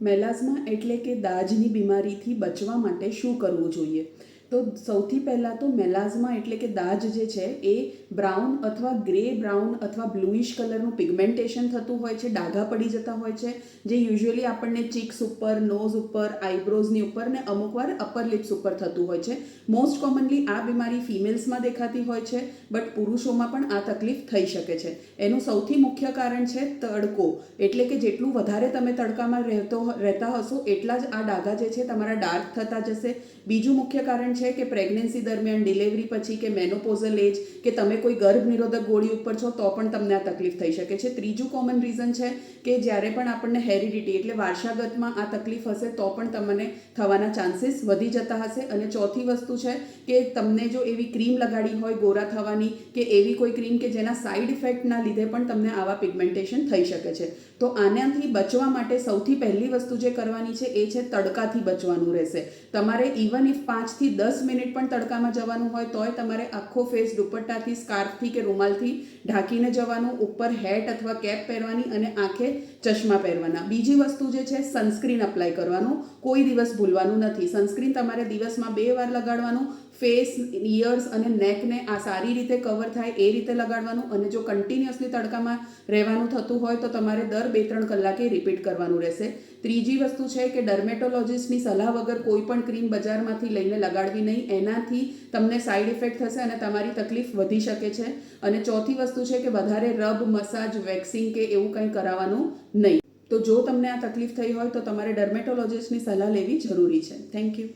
Melasma એટલે કે દાજની બીમારીથી બચવા માટે શું કરવું જોઈએ? તો સૌથી પહેલાં તો મેલાઝમા એટલે કે દાજ જે છે એ બ્રાઉન અથવા ગ્રે બ્રાઉન અથવા બ્લુઇશ કલરનું પિગમેન્ટેશન થતું હોય છે, ડાઘા પડી જતા હોય છે, જે યુઝ્યુઅલી આપણને ચીક્સ ઉપર, નોઝ ઉપર આઈબ્રોઝની ઉપર ને અમુક વાર અપર લિપ્સ ઉપર થતું હોય છે. મોસ્ટ કોમનલી આ બીમારી ફિમેલ્સમાં દેખાતી હોય છે, બટ પુરુષોમાં પણ આ તકલીફ થઈ શકે છે. એનું સૌથી મુખ્ય કારણ છે તડકો. એટલે કે જેટલું વધારે તમે તડકામાં રહેતો રહેતા હશો, એટલા જ આ ડાઘા જે છે તમારા ડાર્ક થતા જશે. બીજું મુખ્ય કારણ છે કે પ્રેગ્નન્સી દરમિયાન ડિલિવરી પછી કે મેનોપોઝલ એજ કે તમે કોઈ ગર્ભ નિરોધક ગોળી ઉપર છો, તો પણ તમને આ તકલીફ થઈ શકે છે. ત્રીજું કોમન રીઝન છે કે જ્યારે પણ આપણને હેરિડિટી એટલે વારસાગતમાં આ તકલીફ હશે, તો પણ તમને થવાના ચાન્સીસ વધી જતા હશે. અને ચોથી વસ્તુ છે કે તમને જો એવી ક્રીમ લગાડી હોય, ગોરા થવાની કે એવી કોઈ ક્રીમ કે જેના સાઇડ ઇફેક્ટના લીધે પણ તમને આવા પિગમેન્ટેશન થઈ શકે છે. તો આનાથી બચવા માટે સૌથી પહેલી વસ્તુ જે કરવાની છે, એ છે તડકાથી બચવાનું રહેશે. તમારે ઇવન ઇફ પાંચથી દસ મિનિટ પણ તડકામાં જવાનું હોય તોય તમારે આખો ફેસ દુપટ્ટાથી, સ્કાર્ફથી કે રૂમાલથી ઢાંકીને જવાનું, ઉપર હેટ અથવા કેપ પહેરવાની અને આંખે ચશ્મા પહેરવાના. બીજી વસ્તુ જે છે સનસ્ક્રીન અપ્લાય કરવાનું. કોઈ દિવસ ભૂલવાનું નથી. સનસ્ક્રીન તમારે દિવસમાં બે વાર લગાડવાનું. ફેસ ઇયર્સ અને નેકને આ સારી રીતે કવર થાય એ રીતે લગાડવાનું અને જો કન્ટિન્યુઅસલી તડકામાં રહેવાનું થતું હોય તો તમારે દર બે ત્રણ કલાકે રિપીટ કરવાનું રહેશે. ત્રીજી વસ્તુ છે કે ડર્મેટોલોજિસ્ટની સલાહ વગર કોઈ પણ ક્રીમ બજારમાંથી લઈને લગાડવી નહીં. એનાથી તમને સાઇડ ઇફેક્ટ થશે અને તમારી તકલીફ વધી શકે છે. અને ચોથી વસ્તુ છે કે વધારે રબ, મસાજ વેક્સિંગ કે એવું કંઈ કરાવવાનું નહીં. તો જો તમને આ તકલીફ થઈ હોય તો તમારે ડર્મેટોલોજિસ્ટની સલાહ લેવી જરૂરી છે. Thank you